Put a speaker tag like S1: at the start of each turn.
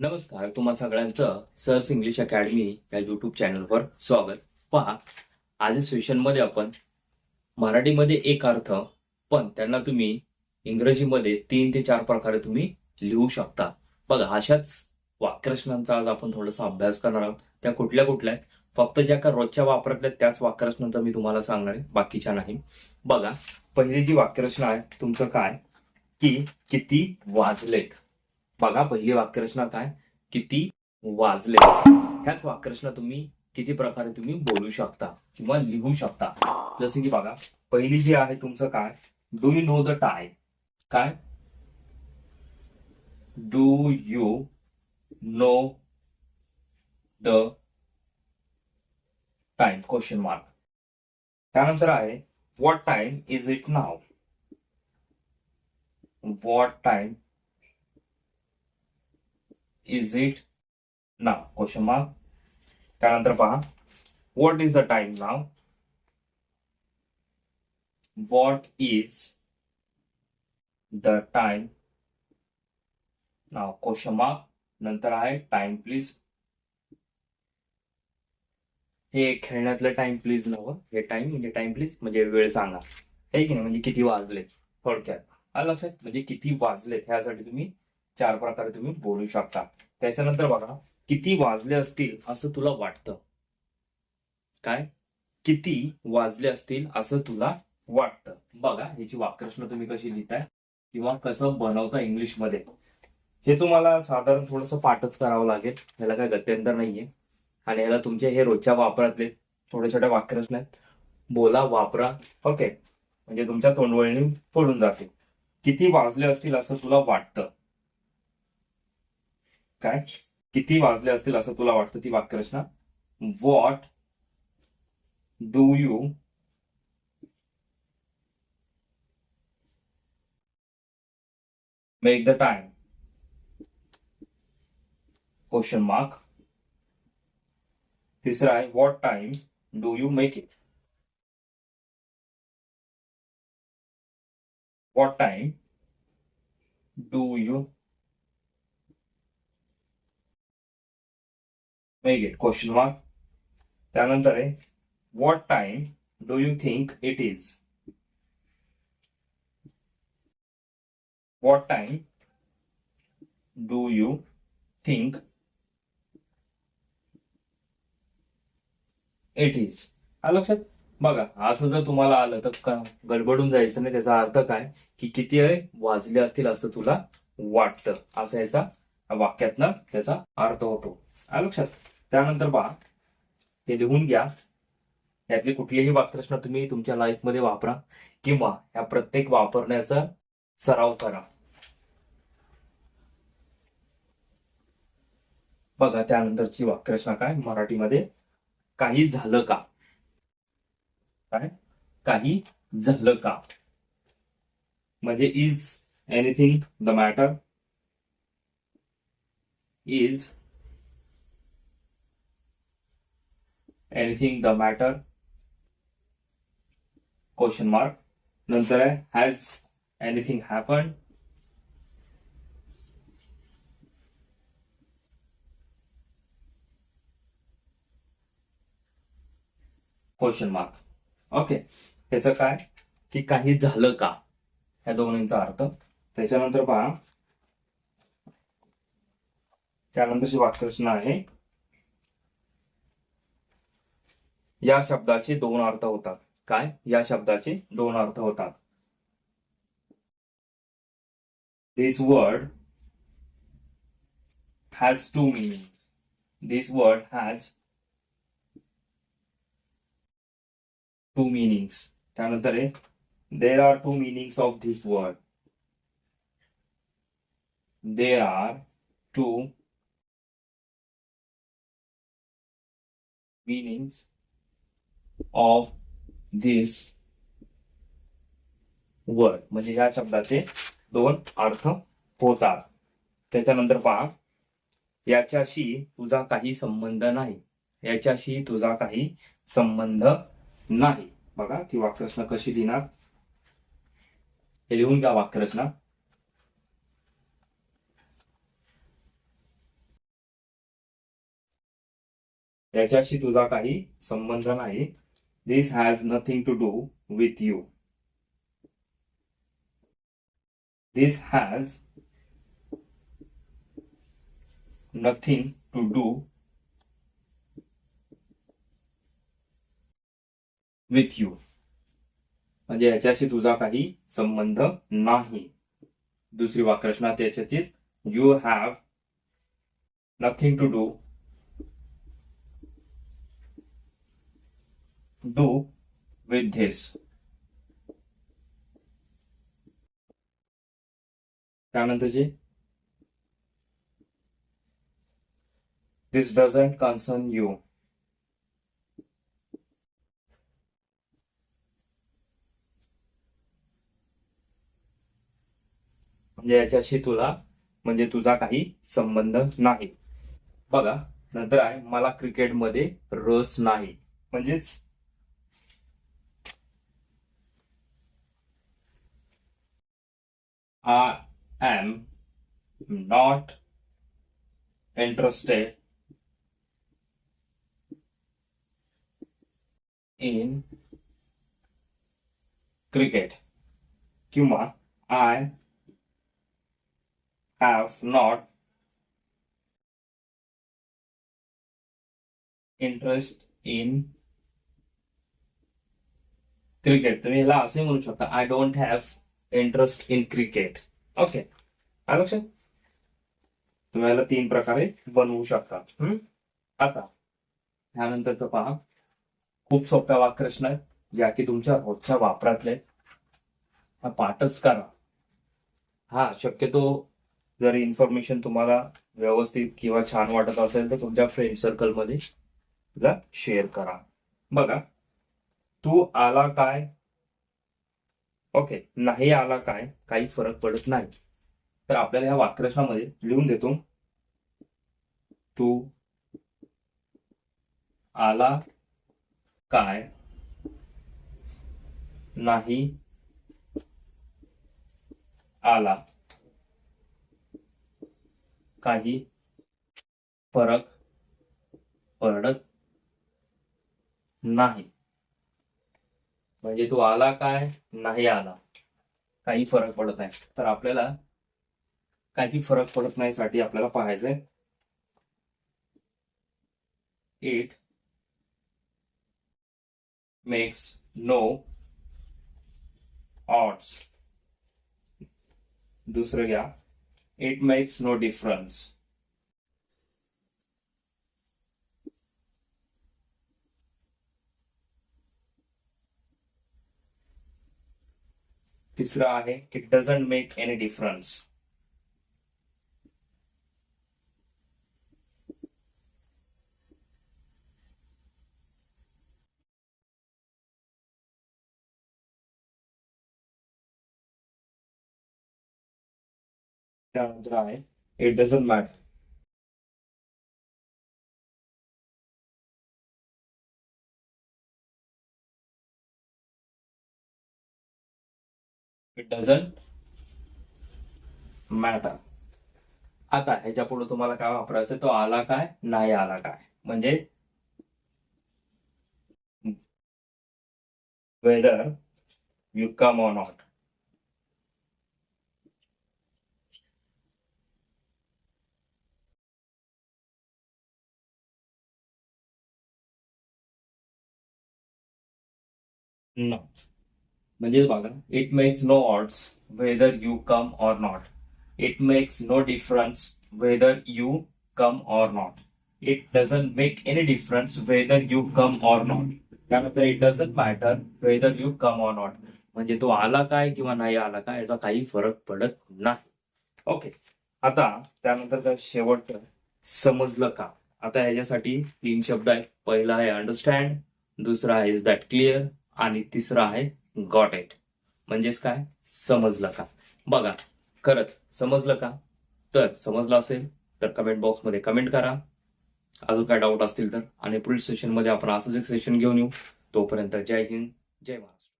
S1: नमस्कार तुम्हा सगळ्यांचं सर्स इंग्लिश अकॅडमी या युट्यूब चॅनलवर स्वागत. पहा आज सेशनमध्ये आपण मराठीमध्ये एक अर्थ पण त्यांना तुम्ही इंग्रजीमध्ये तीन ते चार प्रकारे तुम्ही लिहू शकता. बघा अशाच वाक्यरचनांचा आज आपण थोडासा अभ्यास करणार आहोत. त्या कुठल्या कुठल्या आहेत? फक्त ज्या का रोजच्या वापरातल्या त्याच वाक्यरचनांचा मी तुम्हाला सांगणार आहे. बाकीच्या नाही. बघा पहिली जी वाक्यरचना आहे तुमचं काय? की किती वाजलेत. बघा पहिली वाक्यरचना काय? किती वाजले? ह्याच वाक्यरचना तुम्ही किती प्रकारे तुम्ही बोलू शकता किंवा लिहू शकता? जसे की बघा पहिली जी आहे तुमचं काय? Do you know the time काय? Do you know the time question mark त्यानंतर आहे what time is it now what time is it now question mark त्यानंतर पहा. What is the time now what is the time now question mark नंतर आहे time please हे खेळण्यातलं time please नव्हतं हे time म्हणजे टाइम प्लीज म्हणजे वेळ सांगा. हे की नाही? म्हणजे किती वाजले थोडक्यात. लक्षात? म्हणजे किती वाजलेत? ह्यासाठी तुम्ही चार प्रकारे तुम्ही बोलू शकता. त्याच्यानंतर बघा किती वाजले असतील असं तुला वाटतं? काय? किती वाजले असतील असं तुला वाटतं? बघा ह्याची वाक्यरचना तुम्ही कशी लिहिताय किंवा कसं बनवता इंग्लिशमध्ये हे तुम्हाला साधारण थोडंसं पाठच करावं लागेल. ह्याला काय गत्यंतर नाहीये. आणि ह्याला तुमचे हे रोजच्या वापरातले छोट्या छोट्या वाक्यरचना आहेत. बोला वापरा. ओके. म्हणजे तुमच्या तोंडवळणी पडून जाते. किती वाजले असतील असं तुला वाटतं? काय? किती वाजले असतील असं तुला वाटतं ती वाक्यरचना what do you make the time question mark तिसरा आहे what time do you make it what time do you make it question mark त्यानंतर आहे what time do you think it is what time do you think it is हा लक्षात? बघा असं जर तुम्हाला आलं तर गडबडून जायचं नाही त्याचा अर्थ काय? की किती आहे? वाजले असतील असं तुला वाटतं. असं याचा वाक्यातनं त्याचा अर्थ होतो. आलं लक्षात. त्यानंतर बा हे लिहून घ्या. यातली कुठलीही वाक्यरचना तुम्ही तुमच्या लाईफमध्ये वापरा किंवा या प्रत्येक वापरण्याचा सराव करा. बघा त्यानंतरची वाक्यरचना काय? मराठीमध्ये काही झालं का? काय? काही झालं का? म्हणजे is anything the matter is anything the matter question mark नंतर आहे has anything happen question mark okay त्याचं काय? की काही झालं का? या दोन्हींचा अर्थ. त्याच्यानंतर पहा. त्यानंतरची वाक्यरचना आहे. या शब्दाचे दोन अर्थ होतात. काय? या शब्दाचे दोन अर्थ होतात. This word has two meaning this word has two meanings त्यानंतर आहे there are two meanings of this word there are two meanings of this word. म्हणजे ह्या शब्दाचे दोन अर्थ होतात. त्याच्यानंतर पहा याच्याशी तुझा काही संबंध नाही. याच्याशी तुझा काही संबंध नाही. बघा ती वाक्यरचना कशी लिहिणार? हे लिहून घ्या वाक्यरचना. याच्याशी तुझा काही संबंध नाही. This has nothing to do with you this has nothing to do with you म्हणजे याच्याशी तुझा काही संबंध नाही. दुसरी वाक्यरचना त्याच्याचीच you have nothing to do do with this. त्यानंतरचे. दिस डझंट कन्सर्न यू म्हणजे याच्याशी तुला म्हणजे तुझा काही संबंध नाही. बघा नंतर आहे मला क्रिकेटमध्ये रस नाही. म्हणजेच I am not interested in cricket किंवा I have not interest in cricket तुम्ही याला असे म्हणू शकता I don't have interest in cricket okay आलं लक्षात तुम्ही याला तीन प्रकारे बनवू शकता? आता त्यानंतरचं पहा. खूप सोप्या वाक्यरचना आहेत ज्या की तुमच्या रोजच्या वापरातले. हा पाठच करा. हा शक्यतो जर इन्फॉर्मेशन तुम्हाला व्यवस्थित किंवा छान वाटत असेल तर तुमच्या फ्रेंड सर्कलमध्ये तिला शेअर करा. बघा तू आला काय? ओके नाही आला काय काही फरक पडत नाही. तर आपल्याला या वाक्यरचनामध्ये लिहून देतो. तू आला काय? नाही आला. काही फरक पडत नाही. म्हणजे तू आला काय? नाही आला. काही फरक पडत नाही. तर आपल्याला काही फरक पडत नाही साठी आपल्याला पाहायचंय. इट मेक्स नो ऑट्स दुसरं घ्या. इट मेक्स नो डिफरन्स तिसरं आहे it doesn't make any difference त्यानंतर आहे it doesn't matter it doesn't matter आता ह्याच्या पुढे तुम्हाला काय वापरायचं तो आला काय? नाही आला काय? म्हणजे whether you come or not no म्हणजेच बघा it makes no odds whether you come or not it makes no difference whether you come or not it doesn't make any difference whether you come or not त्यानंतर it doesn't matter whether you come or not म्हणजे तो आला काय किंवा नाही आला काय याचा काही फरक पडत नाही. ओके आता त्यानंतर शेवटचं समजलं का? आता ह्याच्यासाठी तीन शब्द आहेत. पहिला आहे अंडरस्टँड दुसरा आहे इज दॅट क्लिअर आणि तिसरा आहे गॉट इट म्हणजेच काय? समजलं का? बघा खरंच समजलं का? तर समजलं असेल तर कमेंट बॉक्समध्ये कमेंट करा. अजून काय डाऊट असतील तर? आणि पुढील सेशनमध्ये आपण असंच एक सेशन घेऊन येऊ. तोपर्यंत जय हिंद जय महाराज